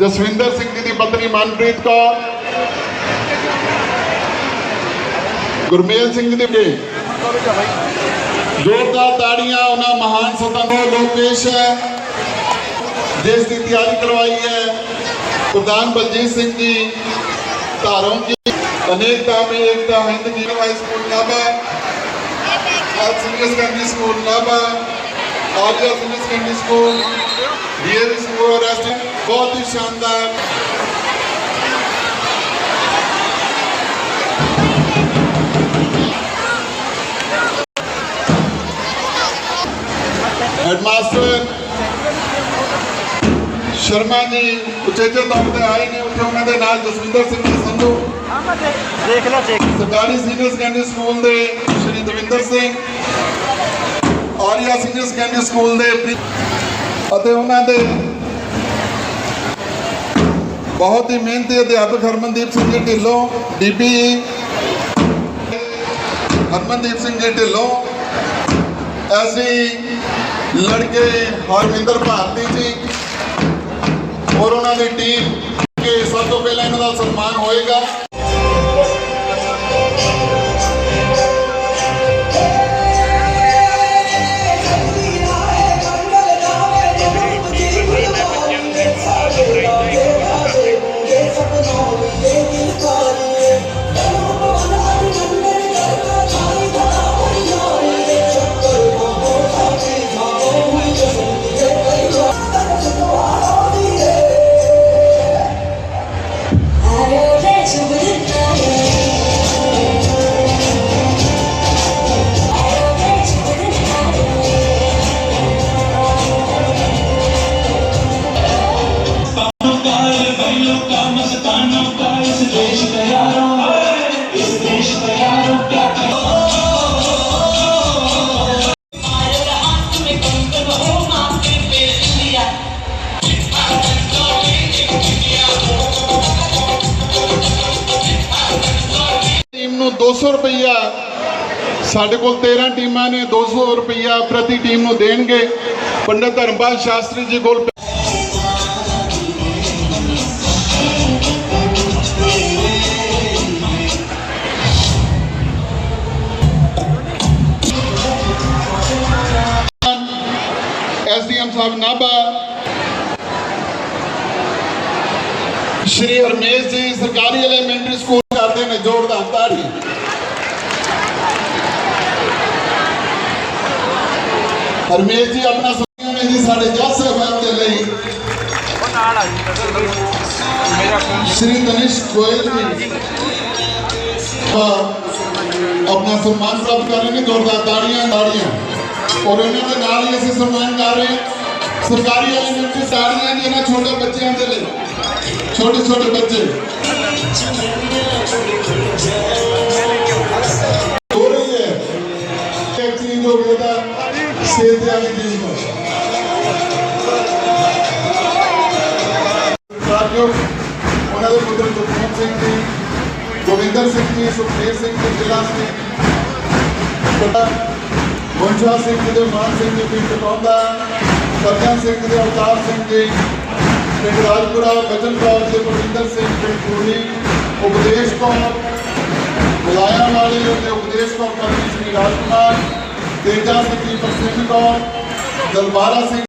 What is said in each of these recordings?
जसविंदर सिंह जी की पत्नी मनप्रीत कौर। गुरमेल सिंह जी के ਜ਼ੋਰਦਾਰ ਤਾੜੀਆਂ, ਉਹਨਾਂ ਮਹਾਨ ਸਤਾਂ ਲੋਕੇਸ਼ ਹੈ। ਜਿਸ ਦੀ ਤਿਆਰੀ ਕਰਵਾਈ ਹੈ। ਪ੍ਰਧਾਨ ਬਲਜੀਤ ਸਿੰਘ ਜੀ, ਧਾਰੋਂ ਜੀ ਅਨੇਕਤਾ ਮੇਂ ਏਕਤਾ, ਹਿੰਦ ਜੀ high school Nabha all senior secondary school Nabha Arya senior secondary school DAV school rest ਬਹੁਤ ਹੀ ਸ਼ਾਨਦਾਰ। ਹੈਡਮਾਸਟਰ ਸ਼ਰਮਾ ਜੀ ਉਚੇਚੇ ਤੌਰ ਤੇ ਆਏ ਨੇ ਉੱਥੇ ਉਹਨਾਂ ਦੇ ਨਾਲ ਜਸਵਿੰਦਰ ਸਿੰਘ ਜੀ ਸੰਧੂ ਦੇਖ ਲੈ ਦੇਖ। ਸਰਕਾਰੀ ਸੀਨੀਅਰ ਸੈਕੰਡਰੀ ਸਕੂਲ ਦੇ Shri Davinder Singh Arya senior secondary school ਦੇ ਅਤੇ ਉਹਨਾਂ ਦੇ ਬਹੁਤ ਹੀ ਮਿਹਨਤੀ ਅਧਿਆਪਕ ਹਰਮਨਦੀਪ ਸਿੰਘ ਜੀ ਢਿੱਲੋਂ ਡੀਪੀ ਹਰਮਨਦੀਪ ਸਿੰਘ ਜੀ ਢਿੱਲੋਂ ਅਸੀਂ ਲੜਕੇ ਹਰਵਿੰਦਰ ਭਾਰਤੀ ਜੀ ਔਰ ਉਹਨਾਂ ਦੀ ਟੀਮ ਕਿ ਸਭ ਤੋਂ ਪਹਿਲਾਂ ਇਹਨਾਂ ਦਾ ਸਨਮਾਨ ਹੋਏਗਾ। ਸਾਡੇ ਕੋਲ 13 ਟੀਮਾਂ ਨੇ 200 ਰੁਪਈਆ ਪ੍ਰਤੀ ਟੀਮ ਨੂੰ ਦੇਣਗੇ। ਪੰਡਤ ਧਰਮਪਾਲ ਸ਼ਾਸਤਰੀ ਜੀ ਕੋਲ ਐਸਡੀਐਮ ਸਾਹਿਬ ਨਾਭਾ, ਸ਼੍ਰੀ ਹਰਮੇਸ਼ ਜੀ, ਸਰਕਾਰੀ ਐਲੀਮੈਂਟਰੀ ਸਕੂਲ ਕਰਦੇ ਨੇ, ਜ਼ੋਰਦਾਰ ਤਾੜੀ। ਹਰਮੇਸ਼ ਜੀ ਆਪਣਾ ਸੁਣਿਆ ਨੇ ਜੀ ਸਾਡੇ ਜੱਜ ਸਾਹਿਬਾਨ ਦੇ ਲਈ ਉਹ ਨਾਲ ਆ ਜੀ ਮੇਰਾ ਫੋਨ ਸ਼੍ਰੀ ਤਨਿਸ਼ ਗੋਇਲ ਜੀ ਹਾਂ, ਆਪਣਾ ਸਨਮਾਨ ਪ੍ਰਾਪਤ ਕਰ ਰਹੇ ਨੇ ਜ਼ੋਰਦਾਰ ਤਾੜੀਆਂ ਤਾੜੀਆਂ ਔਰ ਇਹਨਾਂ ਦੇ ਨਾਲ ਹੀ ਅਸੀਂ ਸਨਮਾਨ ਕਰ ਰਹੇ ਹਾਂ ਸਰਕਾਰੀ ਐਲੀਮੈਂਟਰੀ ਸਿੰਘ ਜੀ, ਗੋਵਿੰਦਰ ਸਿੰਘ ਜੀ, ਸੁਖਦੇਵ ਸਿੰਘ ਜੀ, ਜ਼ਿਲ੍ਹਾ ਸਿੰਘ ਬਟਾ ਵੰਸ਼ਾ ਸਿੰਘ ਜੀ ਦੇ ਮਾਨ ਸਿੰਘ ਜੀ ਪਿੰਡ ਟੌਂਦਾ ਸਰਜਨ ਸਿੰਘ ਦੇ ਅਵਤਾਰ ਸਿੰਘ ਜੀ, ਪਿੰਡ ਰਾਜਪੁਰਾ ਬਚਨ ਕੌਰ ਦੇ ਪ੍ਰਵਿੰਦਰ ਸਿੰਘ ਪਿੰਡ ਪੂਰੀ ਉਪਦੇਸ਼ ਕੌਰ, ਬੁਲਾਇਆ ਵਾਲੇ ਤੇ ਉਪਦੇਸ਼ ਕੌਰ ਪਤਨੀ ਸ਼੍ਰੀ ਰਾਜਕੁਮਾਰ, ਤੇਜਾ ਸਿੰਘ ਜੀ, ਪ੍ਰਸਿੱਧ ਕੌਰ, ਦਲਬਾਰਾ ਸਿੰਘ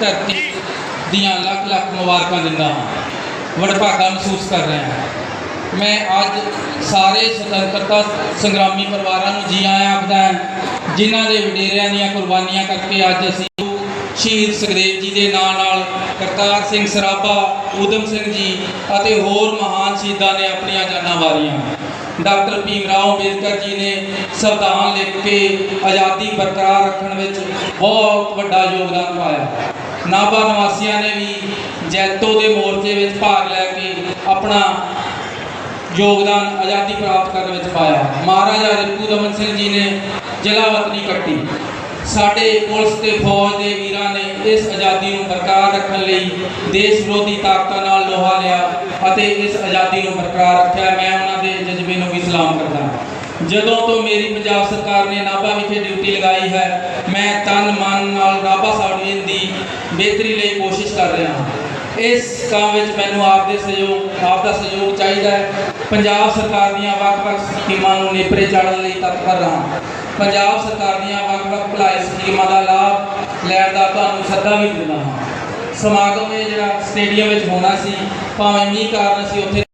ਧਰਤੀ ਦੀਆਂ ਲੱਖ ਲੱਖ ਮੁਬਾਰਕਾਂ ਦਿੰਦਾ ਹਾਂ। ਵਡਭਾਗਾ ਮਹਿਸੂਸ ਕਰ ਰਿਹਾ ਹਾਂ। ਮੈਂ ਅੱਜ ਸਾਰੇ ਸੁਤੰਤਰਤਾ ਸੰਗਰਾਮੀ ਪਰਿਵਾਰਾਂ ਨੂੰ ਜੀ ਆਇਆਂ ਆਖਦਾ ਹਾਂ, ਜਿਨ੍ਹਾਂ ਦੇ ਵਡੇਰਿਆਂ ਦੀਆਂ ਕੁਰਬਾਨੀਆਂ ਕਰਕੇ ਅੱਜ ਅਸੀਂ ਸ਼ਹੀਦ ਸੁਖਦੇਵ ਜੀ ਦੇ ਨਾਂ ਨਾਲ ਕਰਤਾਰ ਸਿੰਘ ਸਰਾਭਾ, ਊਧਮ ਸਿੰਘ ਜੀ ਅਤੇ ਹੋਰ ਮਹਾਨ ਸ਼ਹੀਦਾਂ ਨੇ ਆਪਣੀਆਂ ਜਾਨਾਂ ਵਾਰੀਆਂ। ਡਾਕਟਰ ਭੀਮ ਰਾਓ ਅੰਬੇਦਕਰ ਜੀ ਨੇ ਸੰਵਿਧਾਨ ਲਿਖ ਕੇ ਆਜ਼ਾਦੀ ਬਰਕਰਾਰ ਰੱਖਣ ਵਿੱਚ ਬਹੁਤ ਵੱਡਾ ਯੋਗਦਾਨ ਪਾਇਆ। ਨਾਭਾ ਨਿਵਾਸੀਆਂ ਨੇ ਵੀ ਜੈਤੋ ਦੇ ਮੋਰਚੇ ਵਿੱਚ ਭਾਗ ਲੈ ਕੇ ਆਪਣਾ ਯੋਗਦਾਨ ਆਜ਼ਾਦੀ ਪ੍ਰਾਪਤ ਕਰਨ ਵਿੱਚ ਪਾਇਆ। ਮਹਾਰਾਜਾ ਰਿਪੂ ਦਮਨ ਸਿੰਘ ਜੀ ਨੇ ਜ਼ਿਲ੍ਹਾ ਵਤਨੀ ਕੱਟੀ। ਸਾਡੇ ਪੁਲਿਸ ਤੇ ਫੌਜ ਦੇ ਵੀਰਾਂ ਨੇ ਇਸ ਆਜ਼ਾਦੀ ਨੂੰ ਬਰਕਰਾਰ ਰੱਖਣ ਲਈ ਦੇਸ਼ ਵਿਰੋਧੀ ਤਾਕਤਾਂ ਨਾਲ ਲੋਹਾ ਲਿਆ ਅਤੇ ਇਸ ਆਜ਼ਾਦੀ ਨੂੰ ਬਰਕਰਾਰ ਰੱਖਿਆ। ਮੈਂ ਉਹਨਾਂ ਦੇ ਜਜ਼ਬੇ ਨੂੰ ਵੀ ਸਲਾਮ ਕਰਦਾ ਜਦੋਂ ਤੋਂ ਮੇਰੀ ਪੰਜਾਬ ਸਰਕਾਰ ਨੇ ਨਾਭਾ ਵਿਖੇ ਡਿਊਟੀ ਲਗਾਈ ਹੈ, ਮੈਂ ਤਨ ਮਨ ਨਾਲ ਨਾਭਾ ਸਬ ਡਿਵੀਜ਼ਨ ਦੀ ਬਿਹਤਰੀ ਲਈ ਕੋਸ਼ਿਸ਼ ਕਰ ਰਿਹਾ ਹਾਂ। ਇਸ ਕੰਮ ਵਿੱਚ ਮੈਨੂੰ ਆਪ ਦੇ ਸਹਿਯੋਗ ਆਪ ਦਾ ਸਹਿਯੋਗ ਚਾਹੀਦਾ ਹੈ। ਪੰਜਾਬ ਸਰਕਾਰ ਦੀਆਂ ਵੱਖ-ਵੱਖ ਸਕੀਮਾਂ ਨੂੰ ਨੇਪਰੇ ਚਾੜਨ ਲਈ ਤਤਪਰ ਰਹਾਂ। ਪੰਜਾਬ ਸਰਕਾਰ ਦੀਆਂ ਵੱਖ-ਵੱਖ ਭਲਾਈ ਸਕੀਮਾਂ ਦਾ ਲਾਭ ਲੈਣ ਦਾ ਤੁਹਾਨੂੰ ਸੱਦਾ ਵੀ ਦਿੰਦਾ ਹਾਂ। ਸਮਾਗਮ ਇਹ ਜਿਹੜਾ ਸਟੇਡੀਅਮ ਵਿੱਚ ਹੋਣਾ ਸੀ, ਭਾਵੇਂ ਮੀਂਹ ਕਾਰਨ ਅਸੀਂ ਉੱਥੇ